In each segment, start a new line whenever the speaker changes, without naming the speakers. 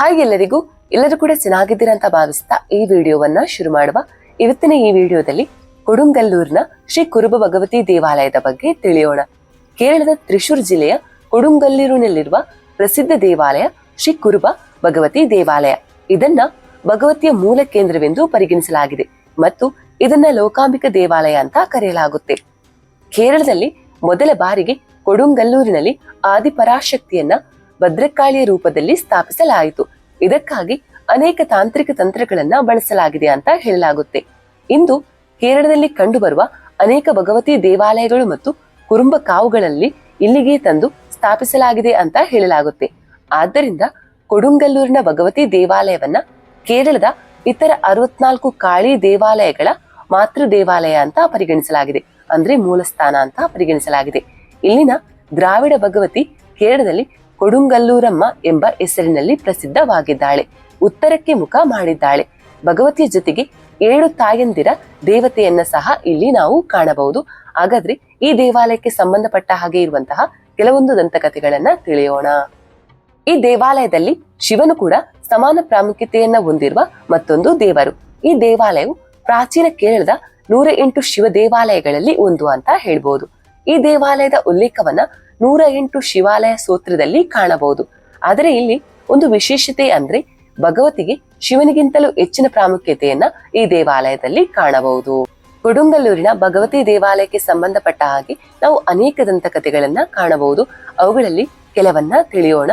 Hi ಎಲ್ಲರಿಗೂ, ಎಲ್ಲರೂ ಕೂಡ ಚೆನ್ನಾಗಿದ್ದೀರಾ ಅಂತ ಭಾವಿಸ್ತಾ ಈ ವಿಡಿಯೋವನ್ನ ಶುರು ಮಾಡುವ. ಇವತ್ತಿನ ಈ ವಿಡಿಯೋದಲ್ಲಿ ಕೊಡುಂಗಲ್ಲೂರಿನ ಶ್ರೀ ಕುರುಬ ಭಗವತಿ ದೇವಾಲಯದ ಬಗ್ಗೆ ತಿಳಿಯೋಣ. ಕೇರಳದ ತ್ರಿಶೂರ್ ಜಿಲ್ಲೆಯ ಕೊಡುಂಗಲ್ಲೂರಿನಲ್ಲಿರುವ ಪ್ರಸಿದ್ಧ ದೇವಾಲಯ ಶ್ರೀ ಕುರುಬ ಭಗವತಿ ದೇವಾಲಯ. ಇದನ್ನ ಭಗವತಿಯ ಮೂಲ ಕೇಂದ್ರವೆಂದು ಪರಿಗಣಿಸಲಾಗಿದೆ ಮತ್ತು ಇದನ್ನ ಲೋಕಾಂಬಿಕ ದೇವಾಲಯ ಅಂತ ಕರೆಯಲಾಗುತ್ತೆ. ಕೇರಳದಲ್ಲಿ ಮೊದಲ ಬಾರಿಗೆ ಕೊಡುಂಗಲ್ಲೂರಿನಲ್ಲಿ ಆದಿಪರಾಶಕ್ತಿಯನ್ನ ಭದ್ರಕಾಳಿಯ ರೂಪದಲ್ಲಿ ಸ್ಥಾಪಿಸಲಾಯಿತು. ಇದಕ್ಕಾಗಿ ಅನೇಕ ತಾಂತ್ರಿಕ ತಂತ್ರಗಳನ್ನ ಬಳಸಲಾಗಿದೆ ಅಂತ ಹೇಳಲಾಗುತ್ತೆ. ಇಂದು ಕೇರಳದಲ್ಲಿ ಕಂಡುಬರುವ ಅನೇಕ ಭಗವತಿ ದೇವಾಲಯಗಳು ಮತ್ತು ಕುರುಂಬ ಕಾವುಗಳಲ್ಲಿ ಇಲ್ಲಿಗೆ ತಂದು ಸ್ಥಾಪಿಸಲಾಗಿದೆ ಅಂತ ಹೇಳಲಾಗುತ್ತೆ. ಆದ್ದರಿಂದ ಕೊಡುಂಗಲ್ಲೂರಿನ ಭಗವತಿ ದೇವಾಲಯವನ್ನ ಕೇರಳದ ಇತರ ಅರವತ್ನಾಲ್ಕು ಕಾಳಿ ದೇವಾಲಯಗಳ ಮಾತೃ ದೇವಾಲಯ ಅಂತ ಪರಿಗಣಿಸಲಾಗಿದೆ. ಅಂದ್ರೆ ಮೂಲಸ್ಥಾನ ಅಂತ ಪರಿಗಣಿಸಲಾಗಿದೆ. ಇಲ್ಲಿನ ದ್ರಾವಿಡ ಭಗವತಿ ಕೇರಳದಲ್ಲಿ ಕೊಡುಂಗಲ್ಲೂರಮ್ಮ ಎಂಬ ಹೆಸರಿನಲ್ಲಿ ಪ್ರಸಿದ್ಧವಾಗಿದ್ದಾಳೆ. ಉತ್ತರಕ್ಕೆ ಮುಖ ಮಾಡಿದ್ದಾಳೆ. ಭಗವತಿಯ ಜೊತೆಗೆ ಏಳು ತಾಯಂದಿರ ದೇವತೆಯನ್ನ ಸಹ ಇಲ್ಲಿ ನಾವು ಕಾಣಬಹುದು. ಹಾಗಾದ್ರೆ ಈ ದೇವಾಲಯಕ್ಕೆ ಸಂಬಂಧಪಟ್ಟ ಹಾಗೆ ಇರುವಂತಹ ಕೆಲವೊಂದು ದಂತಕಥೆಗಳನ್ನ ತಿಳಿಯೋಣ. ಈ ದೇವಾಲಯದಲ್ಲಿ ಶಿವನು ಕೂಡ ಸಮಾನ ಪ್ರಾಮುಖ್ಯತೆಯನ್ನ ಹೊಂದಿರುವ ಮತ್ತೊಂದು ದೇವರು. ಈ ದೇವಾಲಯವು ಪ್ರಾಚೀನ ಕೇರಳದ ನೂರ ಎಂಟು ಶಿವ ದೇವಾಲಯಗಳಲ್ಲಿ ಒಂದು ಅಂತ ಹೇಳ್ಬೋದು. ಈ ದೇವಾಲಯದ ಉಲ್ಲೇಖವನ್ನ ನೂರ ಎಂಟು ಶಿವಾಲಯ ಸೂತ್ರದಲ್ಲಿ ಕಾಣಬಹುದು. ಆದರೆ ಇಲ್ಲಿ ಒಂದು ವಿಶೇಷತೆ ಅಂದ್ರೆ ಭಗವತಿಗೆ ಶಿವನಿಗಿಂತಲೂ ಹೆಚ್ಚಿನ ಪ್ರಾಮುಖ್ಯತೆಯನ್ನ ಈ ದೇವಾಲಯದಲ್ಲಿ ಕಾಣಬಹುದು. ಕೊಡುಂಗಲ್ಲೂರಿನ ಭಗವತಿ ದೇವಾಲಯಕ್ಕೆ ಸಂಬಂಧಪಟ್ಟ ಹಾಗೆ ನಾವು ಅನೇಕ ದಂತಕಥೆಗಳನ್ನ ಕಾಣಬಹುದು. ಅವುಗಳಲ್ಲಿ ಕೆಲವನ್ನ ತಿಳಿಯೋಣ.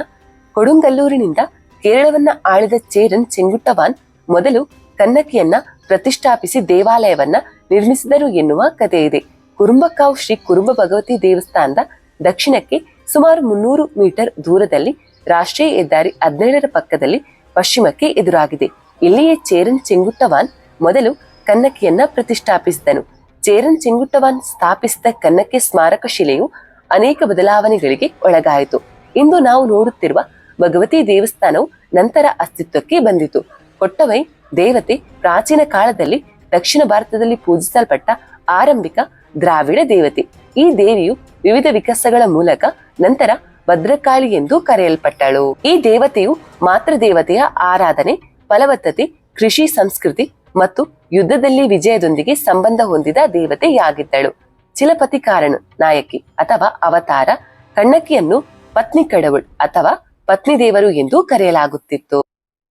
ಕೊಡುಂಗಲ್ಲೂರಿನಿಂದ ಕೇರಳವನ್ನ ಆಳಿದ ಚೇರನ್ ಚೆಂಗುಟ್ಟವಾನ್ ಮೊದಲು ಕನ್ನಕಿಯನ್ನ ಪ್ರತಿಷ್ಠಾಪಿಸಿ ದೇವಾಲಯವನ್ನ ನಿರ್ಮಿಸಿದರು ಎನ್ನುವ ಕಥೆ ಇದೆ. ಕುರುಂಬಕಾವ್ ಶ್ರೀ ಕುರುಂಬ ಭಗವತಿ ದೇವಸ್ಥಾನದ ದಕ್ಷಿಣಕ್ಕೆ ಸುಮಾರು ಮುನ್ನೂರು ಮೀಟರ್ ದೂರದಲ್ಲಿ ರಾಷ್ಟ್ರೀಯ ಹೆದ್ದಾರಿ ಹದಿನೇಳರ ಪಕ್ಕದಲ್ಲಿ ಪಶ್ಚಿಮಕ್ಕೆ ಎದುರಾಗಿದೆ. ಇಲ್ಲಿಯೇ ಚೇರನ್ ಚೆಂಗುಟ್ಟವಾನ್ ಮೊದಲು ಕನ್ನಕಿಯನ್ನ ಪ್ರತಿಷ್ಠಾಪಿಸಿದನು. ಚೇರನ್ ಚೆಂಗುಟ್ಟವಾನ್ ಸ್ಥಾಪಿಸಿದ ಕನ್ನಕ್ಕೆ ಸ್ಮಾರಕ ಶಿಲೆಯು ಅನೇಕ ಬದಲಾವಣೆಗಳಿಗೆ ಒಳಗಾಯಿತು. ಇಂದು ನಾವು ನೋಡುತ್ತಿರುವ ಭಗವತಿ ದೇವಸ್ಥಾನವು ನಂತರ ಅಸ್ತಿತ್ವಕ್ಕೆ ಬಂದಿತು. ಕೊಟ್ಟವೈ ದೇವತೆ ಪ್ರಾಚೀನ ಕಾಲದಲ್ಲಿ ದಕ್ಷಿಣ ಭಾರತದಲ್ಲಿ ಪೂಜಿಸಲ್ಪಟ್ಟ ಆರಂಭಿಕ ದ್ರಾವಿಡ ದೇವತೆ. ಈ ದೇವಿಯು ವಿವಿಧ ವಿಕಾಸಗಳ ಮೂಲಕ ನಂತರ ಭದ್ರಕಾಳಿ ಎಂದು ಕರೆಯಲ್ಪಟ್ಟಳು. ಈ ದೇವತೆಯು ಮಾತೃ ದೇವತೆಯ ಆರಾಧನೆ, ಫಲವತ್ತತೆ, ಕೃಷಿ ಸಂಸ್ಕೃತಿ ಮತ್ತು ಯುದ್ಧದಲ್ಲಿ ವಿಜಯದೊಂದಿಗೆ ಸಂಬಂಧ ಹೊಂದಿದ ದೇವತೆಯಾಗಿದ್ದಳು. ಚಿಲಪತಿ ಕಾರಣ, ನಾಯಕಿ ಅಥವಾ ಅವತಾರ, ಕಣ್ಣಕಿಯನ್ನು ಪತ್ನಿ ಕಡವಳು ಅಥವಾ ಪತ್ನಿ ದೇವರು ಎಂದು ಕರೆಯಲಾಗುತ್ತಿತ್ತು.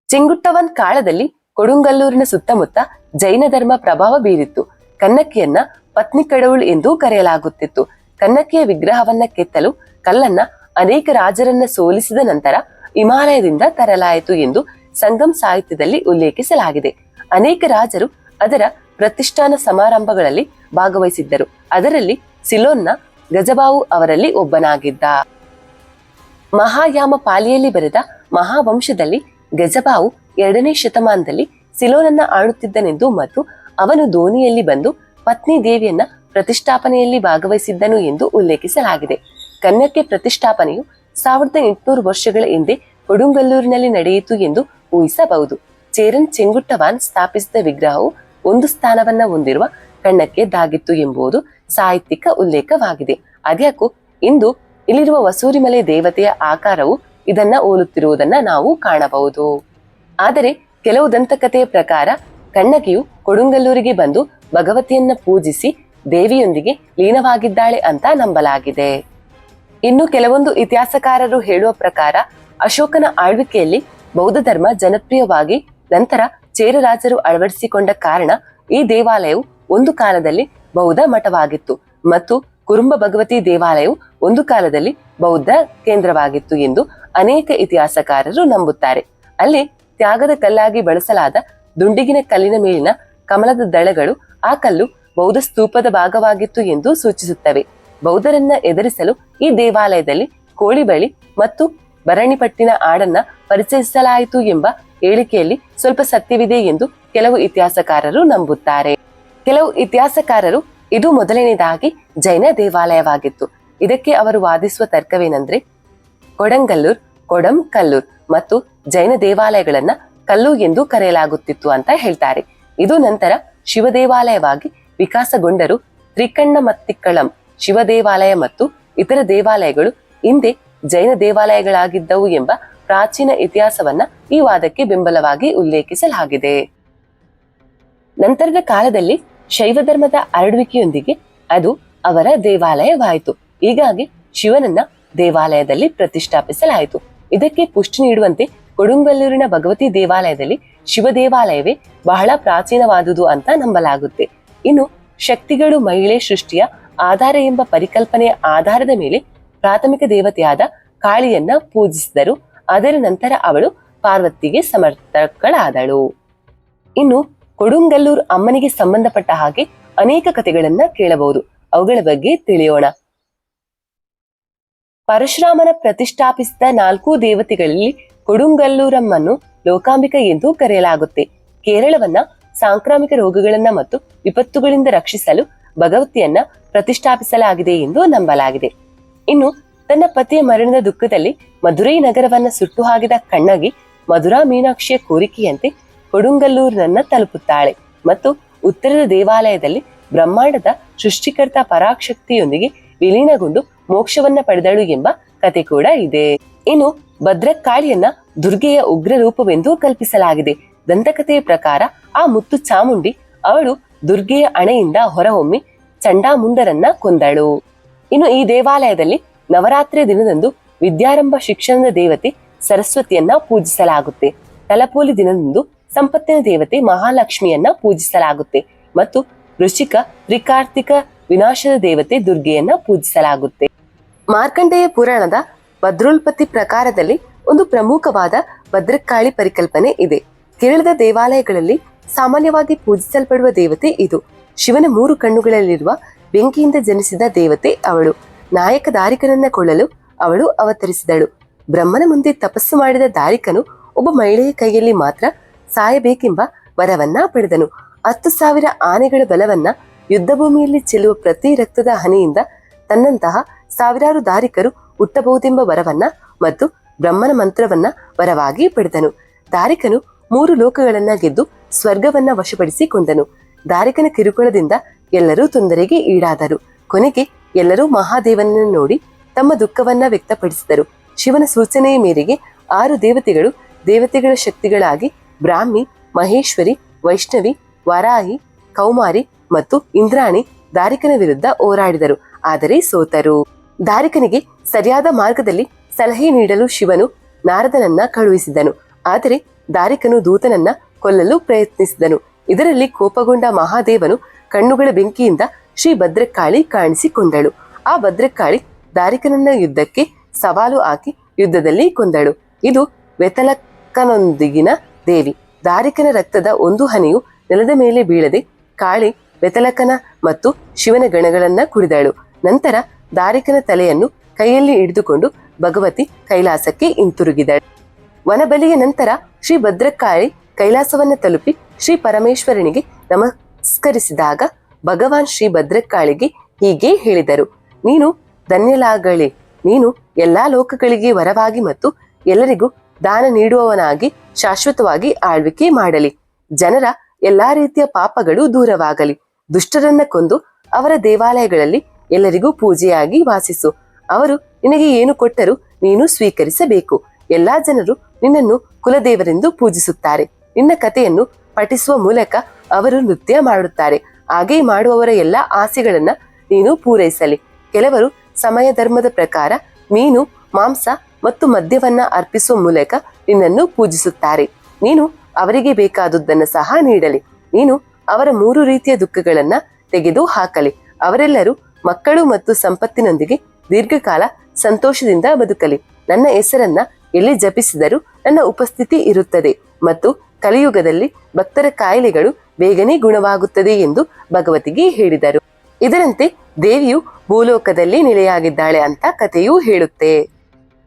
ಚೆಂಗುಟ್ಟವನ್ ಕಾಲದಲ್ಲಿ ಕೊಡುಂಗಲ್ಲೂರಿನ ಸುತ್ತಮುತ್ತ ಜೈನ ಧರ್ಮ ಪ್ರಭಾವ ಬೀರಿತ್ತು. ಕನ್ನಕಿಯನ್ನ ಪತ್ನಿ ಕಡವುಳ್ ಎಂದು ಕರೆಯಲಾಗುತ್ತಿತ್ತು. ಕನ್ನಕಿಯ ವಿಗ್ರಹವನ್ನ ಕೆತ್ತಲು ಕಲ್ಲನ್ನ ಅನೇಕ ರಾಜರನ್ನ ಸೋಲಿಸಿದ ನಂತರ ಹಿಮಾಲಯದಿಂದ ತರಲಾಯಿತು ಎಂದು ಸಂಗಮ್ ಸಾಹಿತ್ಯದಲ್ಲಿ ಉಲ್ಲೇಖಿಸಲಾಗಿದೆ. ಅನೇಕ ರಾಜರು ಅದರ ಪ್ರತಿಷ್ಠಾನ ಸಮಾರಂಭಗಳಲ್ಲಿ ಭಾಗವಹಿಸಿದ್ದರು. ಅದರಲ್ಲಿ ಸಿಲೋನ್ನ ಗಜಬಾವು ಅವರಲ್ಲಿ ಒಬ್ಬನಾಗಿದ್ದ. ಮಹಾಯಾಮ ಪಾಲಿಯಲ್ಲಿ ಬರೆದ ಮಹಾವಂಶದಲ್ಲಿ ಗಜಬಾವು ಎರಡನೇ ಶತಮಾನದಲ್ಲಿ ಸಿಲೋನನ್ನ ಆಳುತ್ತಿದ್ದನೆಂದು ಮತ್ತು ಅವನು ದೋಣಿಯಲ್ಲಿ ಬಂದು ಪತ್ನಿ ದೇವಿಯನ್ನ ಪ್ರತಿಷ್ಠಾಪನೆಯಲ್ಲಿ ಭಾಗವಹಿಸಿದ್ದನು ಎಂದು ಉಲ್ಲೇಖಿಸಲಾಗಿದೆ. ಕನ್ಯಕ್ಕೆ ಪ್ರತಿಷ್ಠಾಪನೆಯು ಸಾವಿರದ ಎಂಟುನೂರು ವರ್ಷಗಳ ಹಿಂದೆ ಕೊಡುಂಗಲ್ಲೂರಿನಲ್ಲಿ ನಡೆಯಿತು ಎಂದು ಊಹಿಸಬಹುದು. ಚೇರನ್ ಚೆಂಗುಟ್ಟವಾನ್ ಸ್ಥಾಪಿಸಿದ ವಿಗ್ರಹವು ಒಂದು ಸ್ಥಾನವನ್ನ ಹೊಂದಿರುವ ಕಣ್ಣಕ್ಕೆ ದಾಗಿತ್ತು ಎಂಬುದು ಸಾಹಿತ್ಯಿಕ ಉಲ್ಲೇಖವಾಗಿದೆ. ಅದ್ಯಾಕ್ಕೂ ಇಂದು ಇಲ್ಲಿರುವ ವಸೂರಿಮಲೆ ದೇವತೆಯ ಆಕಾರವು ಇದನ್ನ ಹೋಲುತ್ತಿರುವುದನ್ನ ನಾವು ಕಾಣಬಹುದು. ಆದರೆ ಕೆಲವು ದಂತಕಥೆಯ ಪ್ರಕಾರ ಕಣ್ಣಗಿಯು ಕೊಡುಂಗಲ್ಲೂರಿಗೆ ಬಂದು ಭಗವತಿಯನ್ನ ಪೂಜಿಸಿ ದೇವಿಯೊಂದಿಗೆ ಲೀನವಾಗಿದ್ದಾಳೆ ಅಂತ ನಂಬಲಾಗಿದೆ. ಇನ್ನು ಕೆಲವೊಂದು ಇತಿಹಾಸಕಾರರು ಹೇಳುವ ಪ್ರಕಾರ ಅಶೋಕನ ಆಳ್ವಿಕೆಯಲ್ಲಿ ಬೌದ್ಧ ಧರ್ಮ ಜನಪ್ರಿಯವಾಗಿ ನಂತರ ಚೇರರಾಜರು ಅಳವಡಿಸಿಕೊಂಡ ಕಾರಣ ಈ ದೇವಾಲಯವು ಒಂದು ಕಾಲದಲ್ಲಿ ಬೌದ್ಧ ಮಠವಾಗಿತ್ತು ಮತ್ತು ಕುರುಂಬ ಭಗವತಿ ದೇವಾಲಯವು ಒಂದು ಕಾಲದಲ್ಲಿ ಬೌದ್ಧ ಕೇಂದ್ರವಾಗಿತ್ತು ಎಂದು ಅನೇಕ ಇತಿಹಾಸಕಾರರು ನಂಬುತ್ತಾರೆ. ಅಲ್ಲಿ ತ್ಯಾಗದ ಕಲ್ಲಾಗಿ ಬಳಸಲಾದ ದುಂಡಿಗಿನ ಕಲ್ಲಿನ ಮೇಲಿನ ಕಮಲದ ದಳಗಳು ಆ ಕಲ್ಲು ಬೌದ್ಧ ಸ್ತೂಪದ ಭಾಗವಾಗಿತ್ತು ಎಂದು ಸೂಚಿಸುತ್ತವೆ. ಬೌದ್ಧರನ್ನ ಎದುರಿಸಲು ಈ ದೇವಾಲಯದಲ್ಲಿ ಕೋಳಿ ಬಳಿ ಮತ್ತು ಭರಣಿಪಟ್ಟಿನ ಆಡನ್ನ ಪರಿಚಯಿಸಲಾಯಿತು ಎಂಬ ಹೇಳಿಕೆಯಲ್ಲಿ ಸ್ವಲ್ಪ ಸತ್ಯವಿದೆ ಎಂದು ಕೆಲವು ಇತಿಹಾಸಕಾರರು ನಂಬುತ್ತಾರೆ. ಕೆಲವು ಇತಿಹಾಸಕಾರರು ಇದು ಮೊದಲನೇದಾಗಿ ಜೈನ ದೇವಾಲಯವಾಗಿತ್ತು. ಇದಕ್ಕೆ ಅವರು ವಾದಿಸುವ ತರ್ಕವೇನೆಂದ್ರೆ, ಕೊಡಂಗಲ್ಲೂರ್, ಕೊಡಂ ಕಲ್ಲೂರ್ ಮತ್ತು ಜೈನ ದೇವಾಲಯಗಳನ್ನ ಕಲ್ಲು ಎಂದು ಕರೆಯಲಾಗುತ್ತಿತ್ತು ಅಂತ ಹೇಳ್ತಾರೆ. ಇದು ನಂತರ ಶಿವ ದೇವಾಲಯವಾಗಿ ವಿಕಾಸಗೊಂಡರು ತ್ರಿಕಣ್ಣ ಮತ್ತಿಕ್ಕಳಂ ಶಿವ ದೇವಾಲಯ ಮತ್ತು ಇತರ ದೇವಾಲಯಗಳು ಹಿಂದೆ ಜೈನ ದೇವಾಲಯಗಳಾಗಿದ್ದವು ಎಂಬ ಪ್ರಾಚೀನ ಇತಿಹಾಸವನ್ನ ಈ ವಾದಕ್ಕೆ ಬೆಂಬಲವಾಗಿ ಉಲ್ಲೇಖಿಸಲಾಗಿದೆ. ನಂತರದ ಕಾಲದಲ್ಲಿ ಶೈವ ಧರ್ಮದ ಹರಡುವಿಕೆಯೊಂದಿಗೆ ಅದು ಅವರ ದೇವಾಲಯವಾಯಿತು. ಹೀಗಾಗಿ ಶಿವನನ್ನ ದೇವಾಲಯದಲ್ಲಿ ಪ್ರತಿಷ್ಠಾಪಿಸಲಾಯಿತು. ಇದಕ್ಕೆ ಪುಷ್ಟಿ ನೀಡುವಂತೆ ಕೊಡುಂಗಲ್ಲೂರಿನ ಭಗವತಿ ದೇವಾಲಯದಲ್ಲಿ ಶಿವ ದೇವಾಲಯವೇ ಬಹಳ ಪ್ರಾಚೀನವಾದುದು ಅಂತ ನಂಬಲಾಗುತ್ತೆ. ಇನ್ನು ಶಕ್ತಿಗಳು ಮಹಿಳೆ ಸೃಷ್ಟಿಯ ಆಧಾರ ಎಂಬ ಪರಿಕಲ್ಪನೆಯ ಆಧಾರದ ಮೇಲೆ ಪ್ರಾಥಮಿಕ ದೇವತೆಯಾದ ಕಾಳಿಯನ್ನ ಪೂಜಿಸಿದರು. ಅದರ ನಂತರ ಅವಳು ಪಾರ್ವತಿಗೆ ಸಮರ್ಥಕಳಾದಳು. ಇನ್ನು ಕೊಡುಂಗಲ್ಲೂರ್ ಅಮ್ಮನಿಗೆ ಸಂಬಂಧಪಟ್ಟ ಹಾಗೆ ಅನೇಕ ಕಥೆಗಳನ್ನ ಕೇಳಬಹುದು. ಅವುಗಳ ಬಗ್ಗೆ ತಿಳಿಯೋಣ. ಪರಶುರಾಮನ ಪ್ರತಿಷ್ಠಾಪಿಸಿದ ನಾಲ್ಕು ದೇವತೆಗಳಲ್ಲಿ ಕೊಡುಂಗಲ್ಲೂರಮ್ಮನ್ನು ಲೋಕಾಂಬಿಕ ಎಂದು ಕರೆಯಲಾಗುತ್ತೆ. ಕೇರಳವನ್ನ ಸಾಂಕ್ರಾಮಿಕ ರೋಗಗಳನ್ನ ಮತ್ತು ವಿಪತ್ತುಗಳಿಂದ ರಕ್ಷಿಸಲು ಭಗವತಿಯನ್ನ ಪ್ರತಿಷ್ಠಾಪಿಸಲಾಗಿದೆ ಎಂದು ನಂಬಲಾಗಿದೆ. ಇನ್ನು ತನ್ನ ಪತಿಯ ಮರಣದ ದುಃಖದಲ್ಲಿ ಮಧುರೈ ನಗರವನ್ನ ಸುಟ್ಟು ಹಾಕಿದ ಕಣ್ಣಗಿ ಮಧುರಾ ಮೀನಾಕ್ಷಿಯ ಕೋರಿಕೆಯಂತೆ ಕೊಡುಂಗಲ್ಲೂರಿನನ್ನ ತಲುಪುತ್ತಾಳೆ ಮತ್ತು ಉತ್ತರದ ದೇವಾಲಯದಲ್ಲಿ ಬ್ರಹ್ಮಾಂಡದ ಸೃಷ್ಟಿಕರ್ತ ಪರಾಶಕ್ತಿಯೊಂದಿಗೆ ವಿಲೀನಗೊಂಡು ಮೋಕ್ಷವನ್ನ ಪಡೆದಳು ಎಂಬ ಕತೆ ಕೂಡ ಇದೆ. ಇನ್ನು ಭದ್ರಕಾಳಿಯನ್ನ ದುರ್ಗೆಯ ಉಗ್ರ ರೂಪವೆಂದು ಕಲ್ಪಿಸಲಾಗಿದೆ. ದಂತಕಥೆಯ ಪ್ರಕಾರ ಆ ಮುತ್ತು ಚಾಮುಂಡಿ ಅವಳು ದುರ್ಗೆಯ ಅಣೆಯಿಂದ ಹೊರಹೊಮ್ಮಿ ಚಂಡಾಮುಂಡರನ್ನ ಕೊಂದಳು. ಇನ್ನು ಈ ದೇವಾಲಯದಲ್ಲಿ ನವರಾತ್ರಿ ದಿನದಂದು ವಿದ್ಯಾರಂಭ ಶಿಕ್ಷಣದ ದೇವತೆ ಸರಸ್ವತಿಯನ್ನ ಪೂಜಿಸಲಾಗುತ್ತೆ. ತಲಪೋಲಿ ದಿನದಂದು ಸಂಪತ್ತಿನ ದೇವತೆ ಮಹಾಲಕ್ಷ್ಮಿಯನ್ನ ಪೂಜಿಸಲಾಗುತ್ತೆ ಮತ್ತು ವೃಶ್ಚಿಕ ತ್ರಿಕಾರ್ತಿಕ ವಿನಾಶದ ದೇವತೆ ದುರ್ಗೆಯನ್ನ ಪೂಜಿಸಲಾಗುತ್ತೆ. ಮಾರ್ಕಂಡೇಯ ಪುರಾಣದ ಭದ್ರೋಲ್ಪತಿ ಪ್ರಕಾರದಲ್ಲಿ ಒಂದು ಪ್ರಮುಖವಾದ ಭದ್ರಕಾಳಿ ಪರಿಕಲ್ಪನೆ ಇದೆ. ಕೇರಳದ ದೇವಾಲಯಗಳಲ್ಲಿ ಸಾಮಾನ್ಯವಾಗಿ ಪೂಜಿಸಲ್ಪಡುವ ದೇವತೆ ಇದು. ಶಿವನ ಮೂರು ಕಣ್ಣುಗಳಲ್ಲಿರುವ ಬೆಂಕಿಯಿಂದ ಜನಿಸಿದ ದೇವತೆ ಅವಳು. ನಾಯಕ ದಾರಿಕನನ್ನ ಕೊಳ್ಳಲು ಅವಳು ಅವತರಿಸಿದಳು. ಬ್ರಹ್ಮನ ಮುಂದೆ ತಪಸ್ಸು ಮಾಡಿದ ದಾರಿಕನು ಒಬ್ಬ ಮಹಿಳೆಯ ಕೈಯಲ್ಲಿ ಮಾತ್ರ ಸಾಯಬೇಕೆಂಬ ವರವನ್ನ ಪಡೆದನು. ಹತ್ತು ಸಾವಿರ ಆನೆಗಳ ಬಲವನ್ನ ಯುದ್ಧ ಭೂಮಿಯಲ್ಲಿ ಚೆಲ್ಲುವ ಪ್ರತಿ ರಕ್ತದ ಹನಿಯಿಂದ ತನ್ನಂತಹ ಸಾವಿರಾರು ದಾರಿಕರು ಹುಟ್ಟಬಹುದೆಂಬ ವರವನ್ನ ಮತ್ತು ಬ್ರಹ್ಮನ ಮಂತ್ರವನ್ನ ವರವಾಗಿ ಪಡೆದನು. ದಾರಿಕನು ಮೂರು ಲೋಕಗಳನ್ನ ಗೆದ್ದು ಸ್ವರ್ಗವನ್ನ ವಶಪಡಿಸಿಕೊಂಡನು. ದಾರಿಕನ ಕಿರುಕುಳದಿಂದ ಎಲ್ಲರೂ ತೊಂದರೆಗೆ ಈಡಾದರು. ಕೊನೆಗೆ ಎಲ್ಲರೂ ಮಹಾದೇವನನ್ನು ನೋಡಿ ತಮ್ಮ ದುಃಖವನ್ನ ವ್ಯಕ್ತಪಡಿಸಿದರು. ಶಿವನ ಸೂಚನೆಯ ಮೇರೆಗೆ ಆರು ದೇವತೆಗಳು ದೇವತೆಗಳ ಶಕ್ತಿಗಳಾಗಿ ಬ್ರಾಹ್ಮಿ, ಮಹೇಶ್ವರಿ, ವೈಷ್ಣವಿ, ವರಾಹಿ, ಕೌಮಾರಿ ಮತ್ತು ಇಂದ್ರಾಣಿ ದಾರಿಕನ ವಿರುದ್ಧ ಹೋರಾಡಿದರು. ಆದರೆ ಸೋತರು. ದಾರಿಕನಿಗೆ ಸರಿಯಾದ ಮಾರ್ಗದಲ್ಲಿ ಸಲಹೆ ನೀಡಲು ಶಿವನು ನಾರದನನ್ನ ಕಳುಹಿಸಿದನು. ಆದರೆ ದಾರಿಕನು ದೂತನನ್ನ ಕೊಲ್ಲಲು ಪ್ರಯತ್ನಿಸಿದನು. ಇದರಲ್ಲಿ ಕೋಪಗೊಂಡ ಮಹಾದೇವನು ಕಣ್ಣುಗಳ ಬೆಂಕಿಯಿಂದ ಶ್ರೀ ಭದ್ರಕಾಳಿ ಕಾಣಿಸಿಕೊಂಡಳು. ಆ ಭದ್ರಕಾಳಿ ದಾರಿಕನನ್ನ ಯುದ್ಧಕ್ಕೆ ಸವಾಲು ಹಾಕಿ ಯುದ್ಧದಲ್ಲಿ ಕೊಂದಳು. ಇದು ವೆತಲಕ್ಕನೊಂದಿಗಿನ ದೇವಿ. ದಾರಿಕನ ರಕ್ತದ ಒಂದು ಹನಿಯು ನೆಲದ ಮೇಲೆ ಬೀಳದೆ ಕಾಳಿ ವೆತಲಕನ ಮತ್ತು ಶಿವನ ಗಣಗಳನ್ನ ಕುಡಿದಳು ನಂತರ ದಾರಿಕನ ತಲೆಯನ್ನು ಕೈಯಲ್ಲಿ ಹಿಡಿದುಕೊಂಡು ಭಗವತಿ ಕೈಲಾಸಕ್ಕೆ ಹಿಂತಿರುಗಿದಳು. ವನಬಲಿಯ ನಂತರ ಶ್ರೀ ಭದ್ರಕಾಳಿ ಕೈಲಾಸವನ್ನು ತಲುಪಿ ಶ್ರೀ ಪರಮೇಶ್ವರನಿಗೆ ನಮಸ್ಕರಿಸಿದಾಗ ಭಗವಾನ್ ಶ್ರೀ ಭದ್ರಕಾಳಿಗೆ ಹೀಗೆ ಹೇಳಿದರು. ನೀನು ಧನ್ಯಲಾಗಲಿ ನೀನು ಎಲ್ಲಾ ಲೋಕಗಳಿಗೆ ವರವಾಗಿ ಮತ್ತು ಎಲ್ಲರಿಗೂ ದಾನ ನೀಡುವವನಾಗಿ ಶಾಶ್ವತವಾಗಿ ಆಳ್ವಿಕೆ ಮಾಡಲಿ. ಜನರ ಎಲ್ಲಾ ರೀತಿಯ ಪಾಪಗಳು ದೂರವಾಗಲಿ. ದುಷ್ಟರನ್ನ ಕೊಂದು ಅವರ ದೇವಾಲಯಗಳಲ್ಲಿ ಎಲ್ಲರಿಗೂ ಪೂಜೆಯಾಗಿ ವಾಸಿಸು. ಅವರು, ನಿನಗೆ ಏನು ಕೊಟ್ಟರೂ ನೀನು ಸ್ವೀಕರಿಸಬೇಕು. ಎಲ್ಲಾ ಜನರು ನಿನ್ನನ್ನು ಕುಲದೇವರೆಂದು ಪೂಜಿಸುತ್ತಾರೆ. ನಿನ್ನ ಕಥೆಯನ್ನು ಪಠಿಸುವ ಮೂಲಕ ಅವರು ನೃತ್ಯ ಮಾಡುತ್ತಾರೆ. ಹಾಗೆ ಮಾಡುವವರ ಎಲ್ಲಾ ಆಸೆಗಳನ್ನ ನೀನು ಪೂರೈಸಲಿ. ಕೆಲವರು ಸಮಯ ಧರ್ಮದ ಪ್ರಕಾರ ಮೀನು, ಮಾಂಸ ಮತ್ತು ಮದ್ಯವನ್ನ ಅರ್ಪಿಸುವ ಮೂಲಕ ನಿನ್ನನ್ನು ಪೂಜಿಸುತ್ತಾರೆ. ನೀನು ಅವರಿಗೆ ಬೇಕಾದುದನ್ನು ಸಹ ನೀಡಲಿ. ನೀನು ಅವರ ಮೂರು ರೀತಿಯ ದುಃಖಗಳನ್ನ ತೆಗೆದು ಹಾಕಲಿ ಅವರೆಲ್ಲರೂ ಮಕ್ಕಳು ಮತ್ತು ಸಂಪತ್ತಿನೊಂದಿಗೆ ದೀರ್ಘಕಾಲ ಸಂತೋಷದಿಂದ ಬದುಕಲಿ. ನನ್ನ ಹೆಸರನ್ನ ಎಲ್ಲಿ ಜಪಿಸಿದರೂ ನನ್ನ ಉಪಸ್ಥಿತಿ ಇರುತ್ತದೆ ಮತ್ತು ಕಲಿಯುಗದಲ್ಲಿ ಭಕ್ತರ ಕಾಯಿಲೆಗಳು ಬೇಗನೆ ಗುಣವಾಗುತ್ತದೆ ಎಂದು ಭಗವತಿಗೆ ಹೇಳಿದರು. ಇದರಂತೆ ದೇವಿಯು ಭೂಲೋಕದಲ್ಲಿ ನೆಲೆಯಾಗಿದ್ದಾಳೆ ಅಂತ ಕಥೆಯೂ ಹೇಳುತ್ತೆ.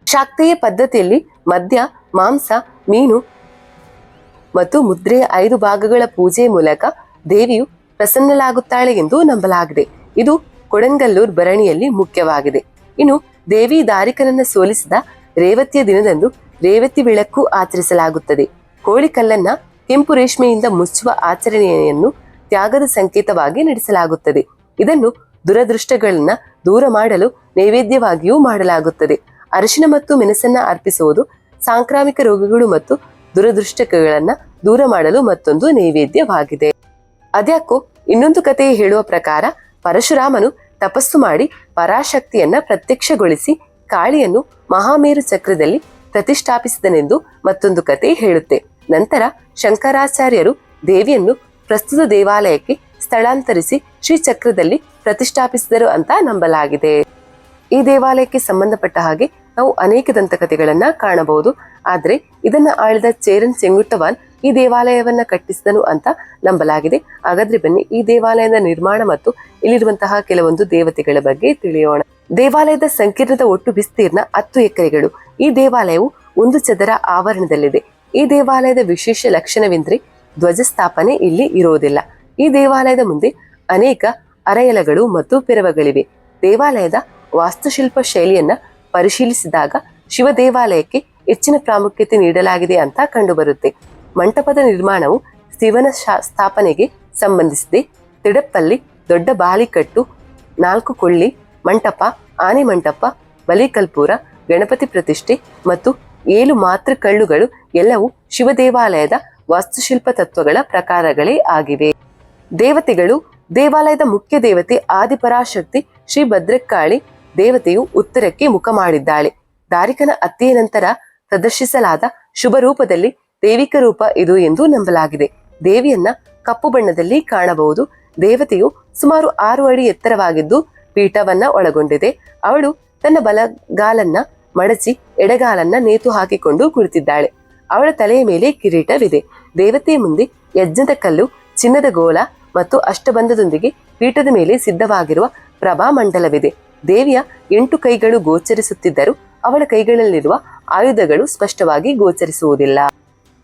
ಶಾಕ್ತೀಯ ಪದ್ಧತಿಯಲ್ಲಿ ಮದ್ಯ, ಮಾಂಸ, ಮೀನು ಮತ್ತು ಮುದ್ರೆಯ ಐದು ಭಾಗಗಳ ಪೂಜೆ ಮೂಲಕ ದೇವಿಯು ಪ್ರಸನ್ನಲಾಗುತ್ತಾಳೆ ಎಂದು ನಂಬಲಾಗಿದೆ. ಇದು ಕೊಡಂಗಲ್ಲೂರ್ ಭರಣಿಯಲ್ಲಿ ಮುಖ್ಯವಾಗಿದೆ. ಇನ್ನು ದೇವಿ ದಾರಿಕನನ್ನ ಸೋಲಿಸಿದ ರೇವತಿಯ ದಿನದಂದು ರೇವತಿ ಬೆಳಕು ಆಚರಿಸಲಾಗುತ್ತದೆ. ಕೋಳಿಕಲ್ಲನ್ನ ಕೆಂಪು ರೇಷ್ಮೆಯಿಂದ ಮುಚ್ಚುವ ಆಚರಣೆಯನ್ನು ತ್ಯಾಗದ ಸಂಕೇತವಾಗಿ ನಡೆಸಲಾಗುತ್ತದೆ. ಇದನ್ನು ದುರದೃಷ್ಟಗಳನ್ನ ದೂರ ಮಾಡಲು ನೈವೇದ್ಯವಾಗಿಯೂ ಮಾಡಲಾಗುತ್ತದೆ. ಅರಿಶಿನ ಮತ್ತು ಮೆಣಸನ್ನ ಅರ್ಪಿಸುವುದು ಸಾಂಕ್ರಾಮಿಕ ರೋಗಗಳು ಮತ್ತು ದುರದೃಷ್ಟಗಳನ್ನ ದೂರ ಮಾಡಲು ಮತ್ತೊಂದು ನೈವೇದ್ಯವಾಗಿದೆ. ಅದ್ಯಾಕೋ ಇನ್ನೊಂದು ಕಥೆ ಹೇಳುವ ಪ್ರಕಾರ ಪರಶುರಾಮನು ತಪಸ್ಸು ಮಾಡಿ ಪರಾಶಕ್ತಿಯನ್ನ ಪ್ರತ್ಯಕ್ಷಗೊಳಿಸಿ ಕಾಳಿಯನ್ನು ಮಹಾಮೇರು ಚಕ್ರದಲ್ಲಿ ಪ್ರತಿಷ್ಠಾಪಿಸಿದನೆಂದು ಮತ್ತೊಂದು ಕತೆ ಹೇಳುತ್ತೆ. ನಂತರ ಶಂಕರಾಚಾರ್ಯರು ದೇವಿಯನ್ನು ಪ್ರಸ್ತುತ ದೇವಾಲಯಕ್ಕೆ ಸ್ಥಳಾಂತರಿಸಿ ಶ್ರೀಚಕ್ರದಲ್ಲಿ ಪ್ರತಿಷ್ಠಾಪಿಸಿದರು ಅಂತ ನಂಬಲಾಗಿದೆ. ಈ ದೇವಾಲಯಕ್ಕೆ ಸಂಬಂಧಪಟ್ಟ ಹಾಗೆ ನಾವು ಅನೇಕ ದಂತಕಥೆಗಳನ್ನ ಕಾಣಬಹುದು. ಆದರೆ ಇದನ್ನ ಆಳಿದ ಚೇರನ್ ಚೆಂಗುಟ್ಟವಾನ್ ಈ ದೇವಾಲಯವನ್ನ ಕಟ್ಟಿಸಿದನು ಅಂತ ನಂಬಲಾಗಿದೆ. ಹಾಗಾದ್ರೆ ಬನ್ನಿ, ಈ ದೇವಾಲಯದ ನಿರ್ಮಾಣ ಮತ್ತು ಇಲ್ಲಿರುವಂತಹ ಕೆಲವೊಂದು ದೇವತೆಗಳ ಬಗ್ಗೆ ತಿಳಿಯೋಣ. ದೇವಾಲಯದ ಸಂಕೀರ್ಣದ ಒಟ್ಟು ವಿಸ್ತೀರ್ಣ ಹತ್ತು ಎಕರೆಗಳು. ಈ ದೇವಾಲಯವು ಒಂದು ಚದರ ಆವರಣದಲ್ಲಿದೆ. ಈ ದೇವಾಲಯದ ವಿಶೇಷ ಲಕ್ಷಣವೆಂದರೆ ಧ್ವಜಸ್ಥಾಪನೆ ಇಲ್ಲಿ ಇರುವುದಿಲ್ಲ ಈ ದೇವಾಲಯದ ಮುಂದೆ ಅನೇಕ ಅರೆಯಲಗಳು ಮತ್ತು ಪಿರವಗಳಿವೆ. ದೇವಾಲಯದ ವಾಸ್ತುಶಿಲ್ಪ ಶೈಲಿಯನ್ನ ಪರಿಶೀಲಿಸಿದಾಗ ಶಿವ ದೇವಾಲಯಕ್ಕೆ ಹೆಚ್ಚಿನ ಪ್ರಾಮುಖ್ಯತೆ ನೀಡಲಾಗಿದೆ ಅಂತ ಕಂಡುಬರುತ್ತೆ. ಮಂಟಪದ ನಿರ್ಮಾಣವು ಶಿವನ ಸ್ಥಾಪನೆಗೆ ಸಂಬಂಧಿಸಿದೆ. ತಿಡಪ್ಪಲ್ಲಿ ದೊಡ್ಡ ಬಾಲಿಕಟ್ಟು, ನಾಲ್ಕು ಕೊಳ್ಳಿ, ಮಂಟಪ, ಆನೆ ಮಂಟಪ, ಬಲಿಕಲ್ಪೂರ, ಗಣಪತಿ ಪ್ರತಿಷ್ಠೆ ಮತ್ತು ಏಳು ಮಾತೃ ಕಳ್ಳುಗಳು ಎಲ್ಲವೂ ಶಿವ ದೇವಾಲಯದ ವಾಸ್ತುಶಿಲ್ಪ ತತ್ವಗಳ ಪ್ರಕಾರಗಳೇ ಆಗಿವೆ. ದೇವತೆಗಳು, ದೇವಾಲಯದ ಮುಖ್ಯ ದೇವತೆ ಆದಿಪರಾಶಕ್ತಿ ಶ್ರೀ ಭದ್ರಕಾಳಿ ದೇವತೆಯು ಉತ್ತರಕ್ಕೆ ಮುಖ ಮಾಡಿದ್ದಾಳೆ. ದಾರಿಕನ ಅತ್ತೆಯ ನಂತರ ಪ್ರದರ್ಶಿಸಲಾದ ಶುಭ ರೂಪದಲ್ಲಿ ದೈವಿಕ ರೂಪ ಇದು ಎಂದು ನಂಬಲಾಗಿದೆ. ದೇವಿಯನ್ನ ಕಪ್ಪು ಬಣ್ಣದಲ್ಲಿ ಕಾಣಬಹುದು. ದೇವತೆಯು ಸುಮಾರು ಆರು ಅಡಿ ಎತ್ತರವಾಗಿದ್ದು ಪೀಠವನ್ನ ಒಳಗೊಂಡಿದೆ. ಅವಳು ತನ್ನ ಬಲಗಾಲನ್ನ ಮಡಚಿ ಎಡಗಾಲನ್ನ ನೇತು ಹಾಕಿಕೊಂಡು ಕುಳಿತಿದ್ದಾಳೆ. ಅವಳ ತಲೆಯ ಮೇಲೆ ಕಿರೀಟವಿದೆ. ದೇವತೆಯ ಮುಂದೆ ಯಜ್ಞದ ಕಲ್ಲು, ಚಿನ್ನದ ಗೋಲ ಮತ್ತು ಅಷ್ಟಬಂಧದೊಂದಿಗೆ ಪೀಠದ ಮೇಲೆ ಸಿದ್ಧವಾಗಿರುವ ಪ್ರಭಾ ಮಂಡಲವಿದೆ. ದೇವಿಯ ಎಂಟು ಕೈಗಳು ಗೋಚರಿಸುತ್ತಿದ್ದರೂ ಅವಳ ಕೈಗಳಲ್ಲಿರುವ ಆಯುಧಗಳು ಸ್ಪಷ್ಟವಾಗಿ ಗೋಚರಿಸುವುದಿಲ್ಲ.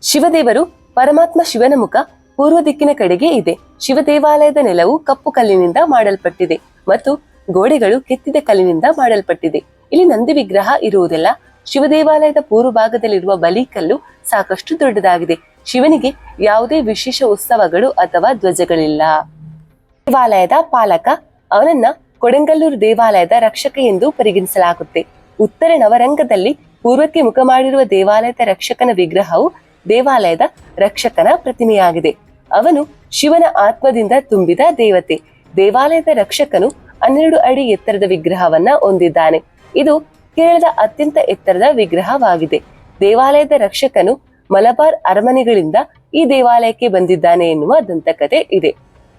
ಶಿವದೇವರು ಪರಮಾತ್ಮ ಶಿವನ ಮುಖ ಪೂರ್ವ ದಿಕ್ಕಿನ ಕಡೆಗೆ ಇದೆ. ಶಿವ ದೇವಾಲಯದ ನೆಲವು ಕಪ್ಪು ಕಲ್ಲಿನಿಂದ ಮಾಡಲ್ಪಟ್ಟಿದೆ ಮತ್ತು ಗೋಡೆಗಳು ಕೆತ್ತಿದ ಕಲ್ಲಿನಿಂದ ಮಾಡಲ್ಪಟ್ಟಿದೆ. ಇಲ್ಲಿ ನಂದಿ ವಿಗ್ರಹ ಇರುವುದಿಲ್ಲ ಶಿವ ದೇವಾಲಯದ ಪೂರ್ವ ಭಾಗದಲ್ಲಿರುವ ಬಲಿಕಲ್ಲು ಸಾಕಷ್ಟು ದೊಡ್ಡದಾಗಿದೆ. ಶಿವನಿಗೆ ಯಾವುದೇ ವಿಶೇಷ ಉತ್ಸವಗಳು ಅಥವಾ ಧ್ವಜಗಳಿಲ್ಲ. ದೇವಾಲಯದ ಪಾಲಕ ಅವನನ್ನ ಕೊಡಂಗಲ್ಲೂರು ದೇವಾಲಯದ ರಕ್ಷಕ ಎಂದು ಪರಿಗಣಿಸಲಾಗುತ್ತೆ. ಉತ್ತರ ನವರಂಗದಲ್ಲಿ ಪೂರ್ವಕ್ಕೆ ಮುಖ ಮಾಡಿರುವ ದೇವಾಲಯದ ರಕ್ಷಕನ ವಿಗ್ರಹವು ದೇವಾಲಯದ ರಕ್ಷಕನ ಪ್ರತಿಮೆಯಾಗಿದೆ. ಅವನು ಶಿವನ ಆತ್ಮದಿಂದ ತುಂಬಿದ ದೇವತೆ. ದೇವಾಲಯದ ರಕ್ಷಕನು ಹನ್ನೆರಡು ಅಡಿ ಎತ್ತರದ ವಿಗ್ರಹವನ್ನ ಹೊಂದಿದ್ದಾನೆ. ಇದು ಕೇರಳದ ಅತ್ಯಂತ ಎತ್ತರದ ವಿಗ್ರಹವಾಗಿದೆ. ದೇವಾಲಯದ ರಕ್ಷಕನು ಮಲಬಾರ್ ಅರಮನೆಗಳಿಂದ ಈ ದೇವಾಲಯಕ್ಕೆ ಬಂದಿದ್ದಾನೆ ಎನ್ನುವ ದಂತಕತೆ ಇದೆ.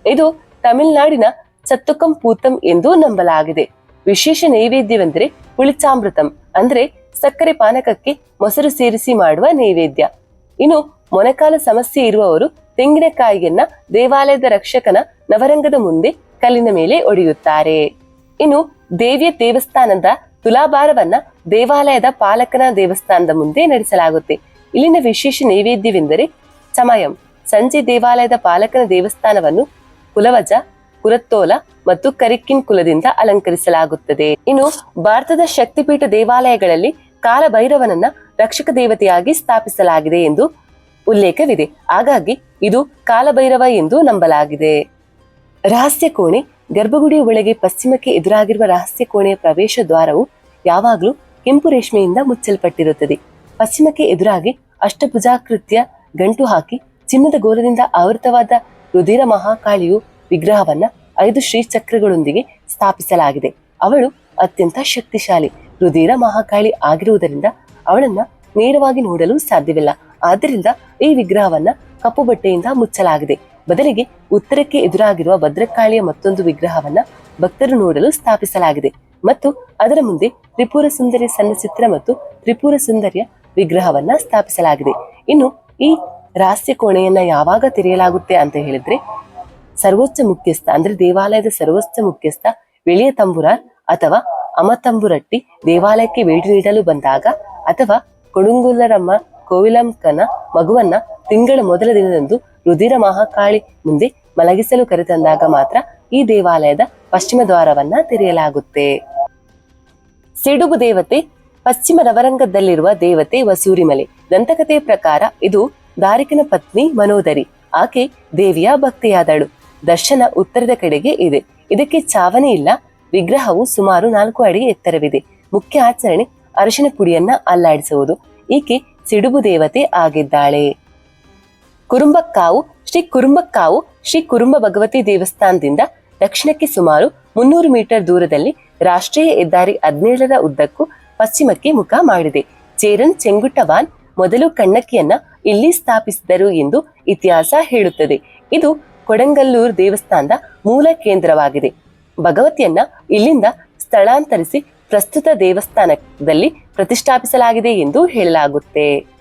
ಇದು ತಮಿಳುನಾಡಿನ ಸತ್ತುಕಂ ಪೂತಂ ಎಂದು ನಂಬಲಾಗಿದೆ. ವಿಶೇಷ ನೈವೇದ್ಯವೆಂದರೆ ಹುಳಿಚಾಮೃತಂ, ಅಂದ್ರೆ ಸಕ್ಕರೆ ಪಾನಕಕ್ಕೆ ಮೊಸರು ಸೇರಿಸಿ ಮಾಡುವ ನೈವೇದ್ಯ. ಇನ್ನು ಮೊಣಕಾಲು ಸಮಸ್ಯೆ ಇರುವವರು ತೆಂಗಿನಕಾಯಿಯನ್ನ ದೇವಾಲಯದ ರಕ್ಷಕನ ನವರಂಗದ ಮುಂದೆ ಕಲ್ಲಿನ ಮೇಲೆ ಒಡೆಯುತ್ತಾರೆ. ಇನ್ನು ದೇವಿಯ ದೇವಸ್ಥಾನದ ತುಲಾಭಾರವನ್ನ ದೇವಾಲಯದ ಪಾಲಕನ ದೇವಸ್ಥಾನದ ಮುಂದೆ ನಡೆಸಲಾಗುತ್ತೆ. ಇಲ್ಲಿನ ವಿಶೇಷ ನೈವೇದ್ಯವೆಂದರೆ ಸಮಯಂ, ಸಂಜೆ ದೇವಾಲಯದ ಪಾಲಕನ ದೇವಸ್ಥಾನವನ್ನು ಕುಲವಜ ಕುರತ್ತೋಲ ಮತ್ತು ಕರಿಕ್ಕಿನ್ ಕುಲದಿಂದ ಅಲಂಕರಿಸಲಾಗುತ್ತದೆ. ಇನ್ನು ಭಾರತದ ಶಕ್ತಿಪೀಠ ದೇವಾಲಯಗಳಲ್ಲಿ ಕಾಲಭೈರವನನ್ನ ರಕ್ಷಕ ದೇವತೆಯಾಗಿ ಸ್ಥಾಪಿಸಲಾಗಿದೆ ಎಂದು ಉಲ್ಲೇಖವಿದೆ. ಹಾಗಾಗಿ ಇದು ಕಾಲಭೈರವ ಎಂದು ನಂಬಲಾಗಿದೆ. ರಹಸ್ಯ ಕೋಣೆ, ಗರ್ಭಗುಡಿಯ ಒಳಗೆ ಪಶ್ಚಿಮಕ್ಕೆ ಎದುರಾಗಿರುವ ರಹಸ್ಯ ಕೋಣೆಯ ಪ್ರವೇಶ ದ್ವಾರವು ಯಾವಾಗಲೂ ಕೆಂಪು ರೇಷ್ಮೆಯಿಂದ ಮುಚ್ಚಲ್ಪಟ್ಟಿರುತ್ತದೆ. ಪಶ್ಚಿಮಕ್ಕೆ ಎದುರಾಗಿ ಅಷ್ಟಭುಜಾಕೃತ್ಯ ಗಂಟು ಹಾಕಿ ಚಿನ್ನದ ಗೋಲದಿಂದ ಆವೃತವಾದ ರುಧಿರ ಮಹಾಕಾಳಿಯು ವಿಗ್ರಹವನ್ನ ಐದು ಶ್ರೀಚಕ್ರಗಳೊಂದಿಗೆ ಸ್ಥಾಪಿಸಲಾಗಿದೆ. ಅವಳು ಅತ್ಯಂತ ಶಕ್ತಿಶಾಲಿ. ರುಧಿರ ಮಹಾಕಾಳಿ ಆಗಿರುವುದರಿಂದ ಅವಳನ್ನ ನೇರವಾಗಿ ನೋಡಲು ಸಾಧ್ಯವಿಲ್ಲ. ಆದ್ದರಿಂದ ಈ ವಿಗ್ರಹವನ್ನ ಕಪ್ಪು ಬಟ್ಟೆಯಿಂದ ಮುಚ್ಚಲಾಗಿದೆ. ಬದಲಿಗೆ ಉತ್ತರಕ್ಕೆ ಎದುರಾಗಿರುವ ಭದ್ರಕಾಳಿಯ ಮತ್ತೊಂದು ವಿಗ್ರಹವನ್ನ ಭಕ್ತರು ನೋಡಲು ಸ್ಥಾಪಿಸಲಾಗಿದೆ. ಮತ್ತು ಅದರ ಮುಂದೆ ತ್ರಿಪುರ ಸುಂದರಿ ಸಣ್ಣ ಚಿತ್ರ ಮತ್ತು ತ್ರಿಪುರ ಸುಂದರಿಯ ವಿಗ್ರಹವನ್ನ ಸ್ಥಾಪಿಸಲಾಗಿದೆ. ಇನ್ನು ಈ ರಹಸ್ಯ ಕೋಣೆಯನ್ನ ಯಾವಾಗ ತೆರೆಯಲಾಗುತ್ತೆ ಅಂತ ಹೇಳಿದ್ರೆ, ಸರ್ವೋಚ್ಚ ಮುಖ್ಯಸ್ಥ ಅಂದ್ರೆ ದೇವಾಲಯದ ಸರ್ವೋಚ್ಚ ಮುಖ್ಯಸ್ಥ ವಿಳಿಯ ತಂಬುರಾರ್ ಅಥವಾ ಅಮತಂಬುರಟ್ಟಿ ದೇವಾಲಯಕ್ಕೆ ಭೇಟಿ ನೀಡಲು ಬಂದಾಗ ಅಥವಾ ಕೊಡುಂಗುಲ್ಲರಮ್ಮ ಕೋವಿಲಂಕನ ಮಗುವನ್ನ ತಿಂಗಳ ಮೊದಲ ದಿನದಂದು ರುಧಿರ ಮಹಾಕಾಳಿ ಮುಂದೆ ಮಲಗಿಸಲು ಕರೆತಂದಾಗ ಮಾತ್ರ ಈ ದೇವಾಲಯದ ಪಶ್ಚಿಮ ದ್ವಾರವನ್ನ ತೆರೆಯಲಾಗುತ್ತೆ. ಸಿಡುಬು ದೇವತೆ, ಪಶ್ಚಿಮ ನವರಂಗದಲ್ಲಿರುವ ದೇವತೆ ವಸೂರಿಮಲೆ. ದಂತಕಥೆಯ ಪ್ರಕಾರ ಇದು ದಾರಿಕನ ಪತ್ನಿ ಮನೋದರಿ. ಆಕೆ ದೇವಿಯ ಭಕ್ತಿಯಾದಳು. ದರ್ಶನ ಉತ್ತರದ ಕಡೆಗೆ ಇದೆ. ಇದಕ್ಕೆ ಚಾವಣಿ ಇಲ್ಲ. ವಿಗ್ರಹವು ಸುಮಾರು ನಾಲ್ಕು ಅಡಿ ಎತ್ತರವಿದೆ. ಮುಖ್ಯ ಆಚರಣೆ ಅರಶಿನ ಪುಡಿಯನ್ನ ಅಲ್ಲಾಡಿಸುವುದು. ಈಕೆ ಸಿಡುಬು ದೇವತೆ ಆಗಿದ್ದಾಳೆ. ಕುರುಂಬಕ್ಕಾವು, ಶ್ರೀ ಕುರುಂಬಕ್ಕಾವು ಶ್ರೀ ಕುರುಂಬ ಭಗವತಿ ದೇವಸ್ಥಾನದಿಂದ ದಕ್ಷಿಣಕ್ಕೆ ಸುಮಾರು ಮುನ್ನೂರು ಮೀಟರ್ ದೂರದಲ್ಲಿ ರಾಷ್ಟ್ರೀಯ ಹೆದ್ದಾರಿ ಹದಿನೇಳರ ಉದ್ದಕ್ಕೂ ಪಶ್ಚಿಮಕ್ಕೆ ಮುಖ ಮಾಡಿದೆ. ಚೇರನ್ ಚೆಂಗುಟ್ಟವಾನ್ ಮೊದಲು ಕಣ್ಣಕ್ಕಿಯನ್ನ ಇಲ್ಲಿ ಸ್ಥಾಪಿಸಿದರು ಎಂದು ಇತಿಹಾಸ ಹೇಳುತ್ತದೆ. ಇದು ಕೊಡಂಗಲ್ಲೂರು ದೇವಸ್ಥಾನದ ಮೂಲ ಕೇಂದ್ರವಾಗಿದೆ. ಭಗವತಿಯನ್ನ ಇಲ್ಲಿಂದ ಸ್ಥಳಾಂತರಿಸಿ ಪ್ರಸ್ತುತ ದೇವಸ್ಥಾನದಲ್ಲಿ ಪ್ರತಿಷ್ಠಾಪಿಸಲಾಗಿದೆ ಎಂದು ಹೇಳಲಾಗುತ್ತೆ.